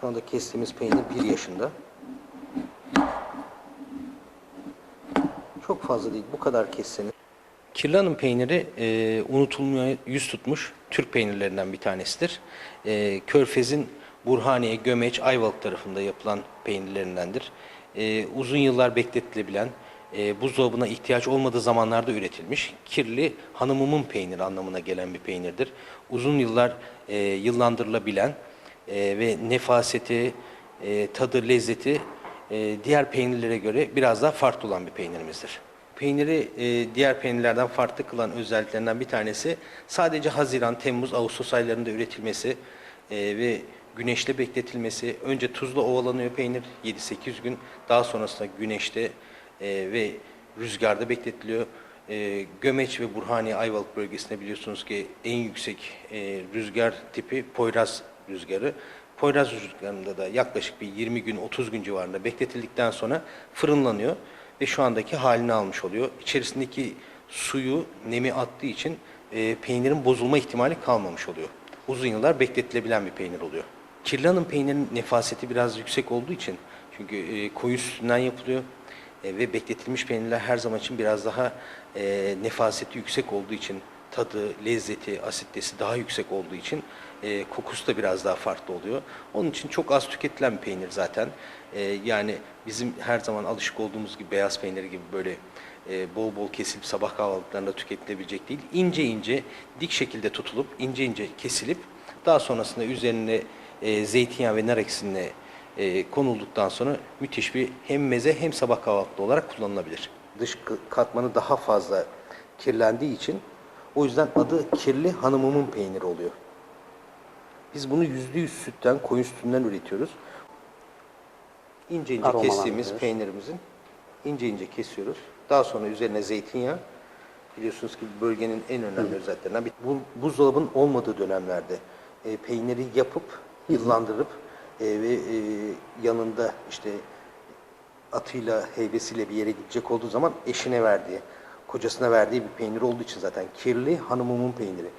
Şu anda kestiğimiz peynir 1 yaşında. Çok fazla değil. Bu kadar kesseniz. Kirlanın peyniri e, unutulmaya yüz tutmuş Türk peynirlerinden bir tanesidir. E, Körfez'in Burhaniye, Gömeç, Ayvalık tarafında yapılan peynirlerindendir. E, uzun yıllar bekletilebilen, e, buzdolabına ihtiyaç olmadığı zamanlarda üretilmiş, kirli hanımımın peyniri anlamına gelen bir peynirdir. Uzun yıllar e, yıllandırılabilen e, ve nefaseti, e, tadı, lezzeti e, diğer peynirlere göre biraz daha farklı olan bir peynirimizdir. Peyniri e, diğer peynirlerden farklı kılan özelliklerinden bir tanesi sadece Haziran, Temmuz, Ağustos aylarında üretilmesi e, ve güneşte bekletilmesi. Önce tuzla ovalanıyor peynir 7-8 gün. Daha sonrasında güneşte e, ve rüzgarda bekletiliyor. E, Gömeç ve Burhaniye Ayvalık bölgesinde biliyorsunuz ki en yüksek e, rüzgar tipi Poyraz rüzgarı. Poyraz rüzgarında da yaklaşık bir 20 gün 30 gün civarında bekletildikten sonra fırınlanıyor ve şu andaki halini almış oluyor. İçerisindeki suyu, nemi attığı için e, peynirin bozulma ihtimali kalmamış oluyor. Uzun yıllar bekletilebilen bir peynir oluyor. Kirlanın peynirinin nefaseti biraz yüksek olduğu için çünkü e, koyu sütünden yapılıyor e, ve bekletilmiş peynirler her zaman için biraz daha e, nefaseti yüksek olduğu için tadı, lezzeti, asitesi daha yüksek olduğu için e, kokusu da biraz daha farklı oluyor. Onun için çok az tüketilen peynir zaten. E, yani bizim her zaman alışık olduğumuz gibi beyaz peyniri gibi böyle e, bol bol kesilip sabah kahvaltılarında tüketilebilecek değil. İnce ince dik şekilde tutulup ince ince kesilip daha sonrasında üzerine e, zeytinyağı ve nar ekşisine e, konulduktan sonra müthiş bir hem meze hem sabah kahvaltı olarak kullanılabilir. Dış katmanı daha fazla kirlendiği için o yüzden adı kirli hanımımın peyniri oluyor. Biz bunu yüzde yüz sütten, koyun sütünden üretiyoruz. İnce ince kestiğimiz peynirimizin ince ince kesiyoruz. Daha sonra üzerine zeytinyağı. Biliyorsunuz ki bölgenin en önemli özelliklerinden bir bu, buzdolabının olmadığı dönemlerde e, peyniri yapıp yıllandırıp e, ve e, yanında işte atıyla heybesiyle bir yere gidecek olduğu zaman eşine verdiği, kocasına verdiği bir peynir olduğu için zaten kirli hanımımın peyniri.